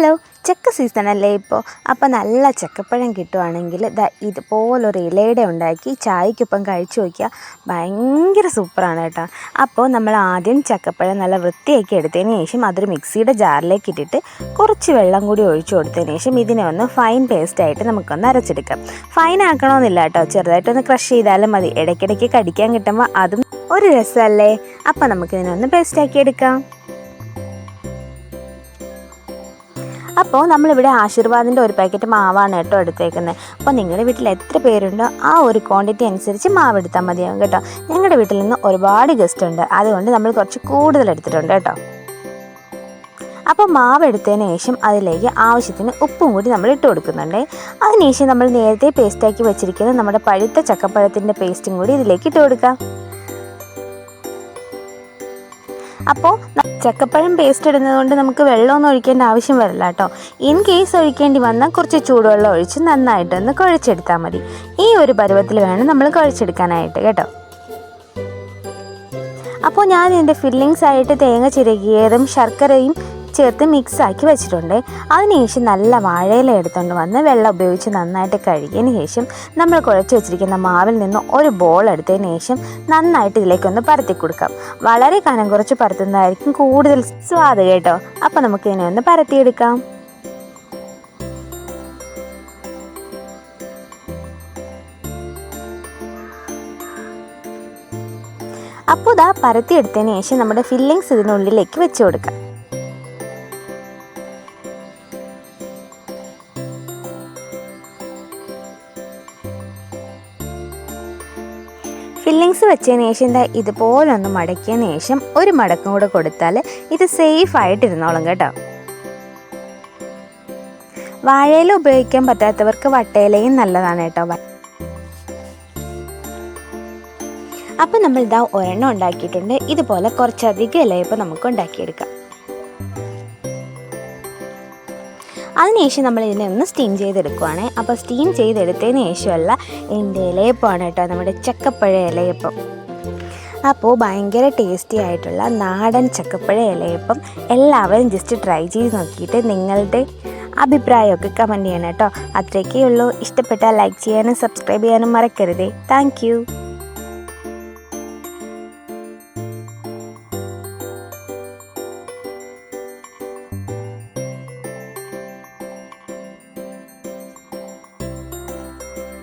Hello ചക്ക അല്ലേ ഇപ്പോൾ അപ്പോൾ നല്ല ചക്കപ്പഴം കിട്ടുവാണെങ്കിൽ ദാ ഇതുപോലൊരു ഇലയുടെ ഉണ്ടാക്കി ചായക്കൊപ്പം കഴിച്ചു നോക്കിയാൽ ഭയങ്കര സൂപ്പറാണ് കേട്ടോ. അപ്പോൾ നമ്മൾ ആദ്യം ചക്കപ്പഴം നല്ല വൃത്തിയാക്കി എടുത്തതിന് ശേഷം അതൊരു മിക്സിയുടെ ജാറിലേക്ക് ഇട്ടിട്ട് കുറച്ച് വെള്ളം കൂടി ഒഴിച്ചു കൊടുത്തതിന് ശേഷം ഇതിനെ ഒന്ന് ഫൈൻ പേസ്റ്റായിട്ട് നമുക്കൊന്ന് അരച്ചെടുക്കാം. ഫൈൻ ആക്കണമെന്നില്ല കേട്ടോ. ചെറുതായിട്ടൊന്ന് ക്രഷ് ചെയ്താലും മതി. ഇടയ്ക്കിടയ്ക്ക് കടിക്കാൻ കിട്ടുമ്പോൾ അതും ഒരു രസമല്ലേ? അപ്പോൾ നമുക്കിതിനെ ഒന്ന് പേസ്റ്റാക്കി എടുക്കാം. അപ്പോൾ നമ്മളിവിടെ ആശീർവാദിന്റെ ഒരു പാക്കറ്റ് മാവാണ് കേട്ടോ എടുത്തേക്കുന്നത് അപ്പോൾ നിങ്ങളുടെ വീട്ടിൽ എത്ര പേരുണ്ടോ ആ ഒരു ക്വാണ്ടിറ്റി അനുസരിച്ച് മാവ് എടുത്താൽ മതിയാവും കേട്ടോ. ഞങ്ങളുടെ വീട്ടിൽ നിന്ന് ഒരുപാട് ഗസ്റ്റ് ഉണ്ട്. അതുകൊണ്ട് നമ്മൾ കുറച്ച് കൂടുതൽ എടുത്തിട്ടുണ്ട് കേട്ടോ. അപ്പോൾ മാവ് എടുത്തതിന് ശേഷം അതിലേക്ക് ആവശ്യത്തിന് ഉപ്പും കൂടി നമ്മൾ ഇട്ട് കൊടുക്കുന്നുണ്ട്. അതിനുശേഷം നമ്മൾ നേരത്തെ പേസ്റ്റാക്കി വെച്ചിരിക്കുന്ന നമ്മുടെ പഴുത്ത ചക്കപ്പഴത്തിന്റെ പേസ്റ്റും കൂടി ഇതിലേക്ക് ഇട്ട് കൊടുക്കാം. അപ്പോൾ ചക്കപ്പഴം പേസ്റ്റ് ഇടുന്നത് കൊണ്ട് നമുക്ക് വെള്ളമൊന്നും ഒഴിക്കേണ്ട ആവശ്യം വരില്ല കേട്ടോ. ഇൻ കേസ് ഒഴിക്കേണ്ടി വന്നാൽ കുറച്ച് ചൂടുവെള്ളം ഒഴിച്ച് നന്നായിട്ടൊന്ന് കുഴച്ചെടുത്താൽ മതി. ഈ ഒരു പരുവത്തിൽ വേണം നമ്മൾ കുഴച്ചെടുക്കാനായിട്ട് കേട്ടോ. അപ്പോൾ ഞാൻ എന്റെ ഫില്ലിങ്സ് ആയിട്ട് തേങ്ങ ചിരകിയതും ശർക്കരയും ചേർത്ത് മിക്സ് ആക്കി വെച്ചിട്ടുണ്ട്. അതിനുശേഷം നല്ല വാഴയില എടുത്തുകൊണ്ട് വന്ന് വെള്ളം ഉപയോഗിച്ച് നന്നായിട്ട് കഴുകിയതിന് ശേഷം നമ്മൾ കുഴച്ച് വെച്ചിരിക്കുന്ന മാവിൽ നിന്ന് ഒരു ബോൾ എടുത്തതിന് ശേഷം നന്നായിട്ട് ഇതിലേക്കൊന്ന് പരത്തി കൊടുക്കാം. വളരെ കനം കുറച്ച് പരത്തുന്നതായിരിക്കും കൂടുതൽ സ്വാദ് കേട്ടോ. അപ്പോൾ നമുക്ക് ഇതിനെ ഒന്ന് പരത്തിയെടുക്കാം. അപ്പോൾ ഇതാ പരത്തിയെടുത്തതിന് ശേഷം നമ്മുടെ ഫില്ലിങ്സ് ഇതിനുള്ളിലേക്ക് വെച്ച് കൊടുക്കാം. ഫില്ലിങ്സ് വെച്ചതിന് ശേഷം എന്താ ഇതുപോലെ ഒന്ന് മടക്കിയതിന് ശേഷം ഒരു മടക്കും കൂടെ കൊടുത്താൽ ഇത് സേഫ് ആയിട്ടിരുന്നോളും കേട്ടോ. വാഴയില ഉപയോഗിക്കാൻ പറ്റാത്തവർക്ക് വട്ടയിലയും നല്ലതാണ് കേട്ടോ. അപ്പം നമ്മൾ ഇതാ ഒരെണ്ണം ഉണ്ടാക്കിയിട്ടുണ്ട്. ഇതുപോലെ കുറച്ചധികം ഇലയപ്പം നമുക്ക് ഉണ്ടാക്കിയെടുക്കാം. അതിനുശേഷം നമ്മൾ ഇതിനെ ഒന്ന് സ്റ്റീം ചെയ്തെടുക്കുവാണ്. അപ്പോൾ സ്റ്റീം ചെയ്തെടുത്തതിന് ശേഷമുള്ള എന്റെ ഇലയപ്പമാണ് കേട്ടോ നമ്മുടെ ചക്കപ്പഴ ഇലയപ്പം. അപ്പോൾ ഭയങ്കര ടേസ്റ്റി ആയിട്ടുള്ള നാടൻ ചക്കപ്പഴ ഇലയപ്പം എല്ലാവരും ജസ്റ്റ് ട്രൈ ചെയ്ത് നോക്കിയിട്ട് നിങ്ങളുടെ അഭിപ്രായമൊക്കെ കമന്റ് ചെയ്യണം കേട്ടോ. അത്രയൊക്കെ ഉള്ളൂ. ഇഷ്ടപ്പെട്ടാൽ ലൈക്ക് ചെയ്യാനും സബ്സ്ക്രൈബ് ചെയ്യാനും മറക്കരുതേ. താങ്ക്